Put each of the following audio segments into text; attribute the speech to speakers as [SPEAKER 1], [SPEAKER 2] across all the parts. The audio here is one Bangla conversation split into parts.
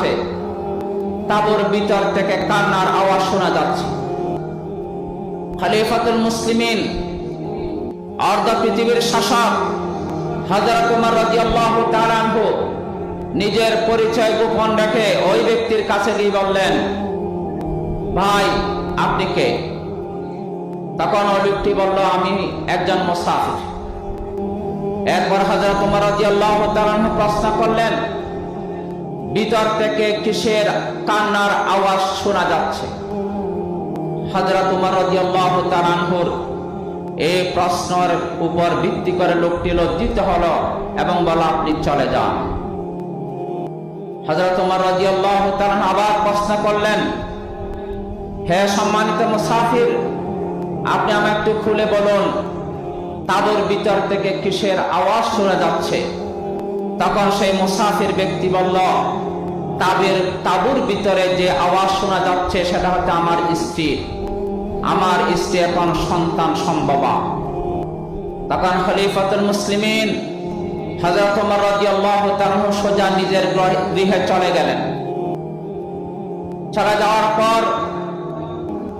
[SPEAKER 1] আছে তাবুর ভিতর থেকে কান্নার আওয়াজ শোনা যাচ্ছে। খলিফাতুল মুসলিমিন, অর্ধ পৃথিবীর শাসক উমর রাদিয়াল্লাহু তাআলা আনহু নিজের পরিচয় গোপন রেখে ওই ব্যক্তির কাছে গিয়ে বললেন, ভাই, আপনি কে? তখন ওই ব্যক্তি বলল, আমি একজন মুসাফির। একবার উমর রাদিয়াল্লাহু তাআলা আনহু প্রশ্ন করলেন ভিতর থেকে কিসের কান্নার আওয়াজ শোনা যাচ্ছে? রাদিয়াল্লাহু তাআলা আনহুর এই প্রশ্নের উপর ভিত্তি করে লোকটি লজ্জিত হলো এবং বলল, আপনি চলে যান। হযরত উমর রাদিয়াল্লাহু তাআলা আবার প্রশ্ন করলেন, হে সম্মানিত মুসাফির, আপনি আমাকে একটু খুলে বলুন, তাদের ভিতর থেকে কিসের আওয়াজ শোনা যাচ্ছে? তখন সেই মুসাফির ব্যক্তি বলল, তাবের তাবুর ভিতরে যে আওয়াজ শোনা যাচ্ছে, সেটা হচ্ছে আমার স্ত্রী। আমার স্ত্রী এখন সন্তান সম্ভবা। তখন খলিফাতুল মুসলিমিন হযরত ওমর রাদিয়াল্লাহু তাআলা সোজা নিজের গৃহে চলে গেলেন। চলে যাওয়ার পর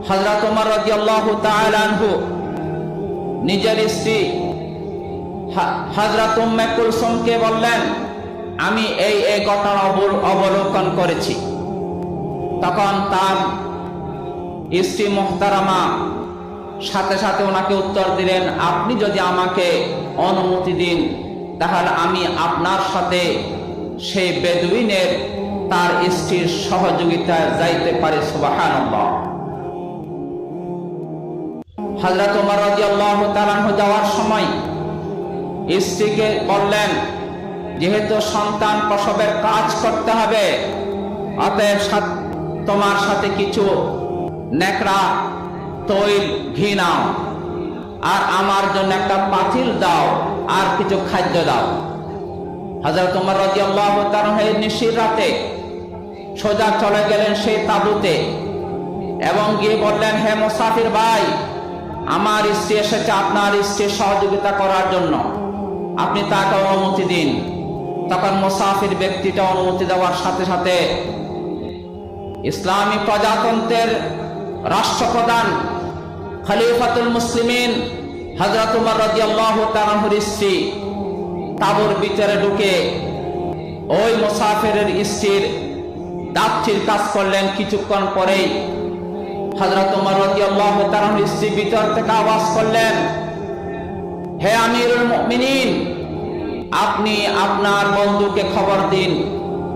[SPEAKER 1] হযরত ওমর রাদিয়াল্লাহু তাআলা আনহু নিজের স্ত্রী হা- হযরত উম্মে কুলসুমকে বললেন, আমি এই এই ঘটনা অবল- অবলোকন করেছি। তখন তার স্ত্রী মোহতারামা সাথে সাথে ওনাকে উত্তর দিলেন, আপনি যদি আমাকে অনুমতি দিন, তাহলে আমি আপনার সাথে সেই বেদুইনের তার স্ত্রীর সহযোগিতায় যাইতে পারি, সুবহানাল্লাহ। হযরত ওমর রাদিয়াল্লাহু তাআলা আনহু যাওয়ার সময় স্ত্রীকে বললেন, যেহেতু সন্তান প্রসবের কাজ করতে হবে, অতএব তোমার সাথে কিছু নেকড়া তৈল, ঘি নাও। আর আমার জন্য একটা পাতিল দাও, আর কিছু খাদ্য দাও। হযরত ওমর রাদিয়াল্লাহু তাআলা এই নিশির রাতে সোজা চলে গেলেন সেই তাঁবুতে এবং গিয়ে বললেন, হে মুসাফির ভাই, আমার স্ত্রী এসেছে আপনার স্ত্রীর সহযোগিতা করার জন্য। আপনি তাকে অনুমতি দিন। তখন মুসাফির ব্যক্তিটা অনুমতি দেওয়ার সাথে সাথে ইসলামী প্রজাতন্ত্রের রাষ্ট্রপ্রধান খলিফাতুল মুসলিমিন হযরত উমর রাদিয়াল্লাহু তাআলার স্ত্রী তাবুর ভিতরে ঢুকে ওই মুসাফিরের স্ত্রীর দাচ্ছির কাজ করলেন কিছুক্ষণ পরেই। হযরত উমর রাদিয়াল্লাহু তাআলার স্ত্রী ভিতর থেকে আওয়াজ করলেন হে আমিরুল মুমিনিন, আপনি আপনার বন্ধুকে খবর দিন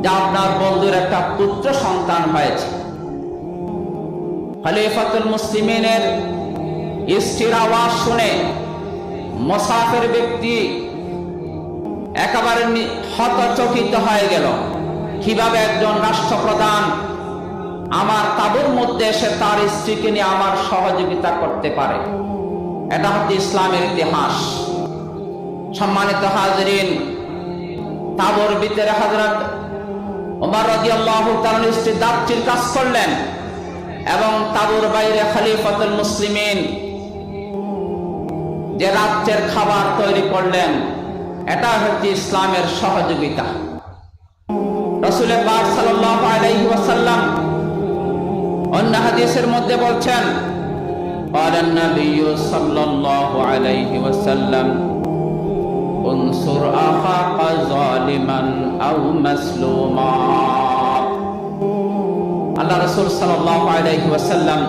[SPEAKER 1] যে আপনার বন্ধুর একটা পুত্র সন্তান হয়েছে। খলিফাতুল মুসলিমিনের স্ত্রীর আওয়াজ শুনে মোসাফের ব্যক্তি একেবারে হতচকিত হয়ে গেল। কীভাবে একজন রাষ্ট্রপ্রধান আমার তাবুর মধ্যে এসে তার স্ত্রীকে নিয়ে আমার সহযোগিতা করতে পারে? এটা হচ্ছে ইসলামের ইতিহাস। সম্মানিত হাজরিন, তাবুর ভিতরে হজরত ওমর রাদিয়াল্লাহু তাআলা স্ত্রী দাপচির কাজ করলেন এবং তাবুর বাইরে খলিফাতুল মুসলিমিন যে রাজ্যের খাবার তৈরি করলেন, এটা হচ্ছে ইসলামের সহযোগিতা। রসুলের পাক সাল্লাল্লাহু আলাইহি ওয়াসাল্লাম অন্য হাদিসের মধ্যে বলছেন قال النبي صلى الله عليه وسلم انصر اخاك ظالما او مظلوما আল্লাহ রাসূল সাল্লাল্লাহু আলাইহি ওয়াসাল্লাম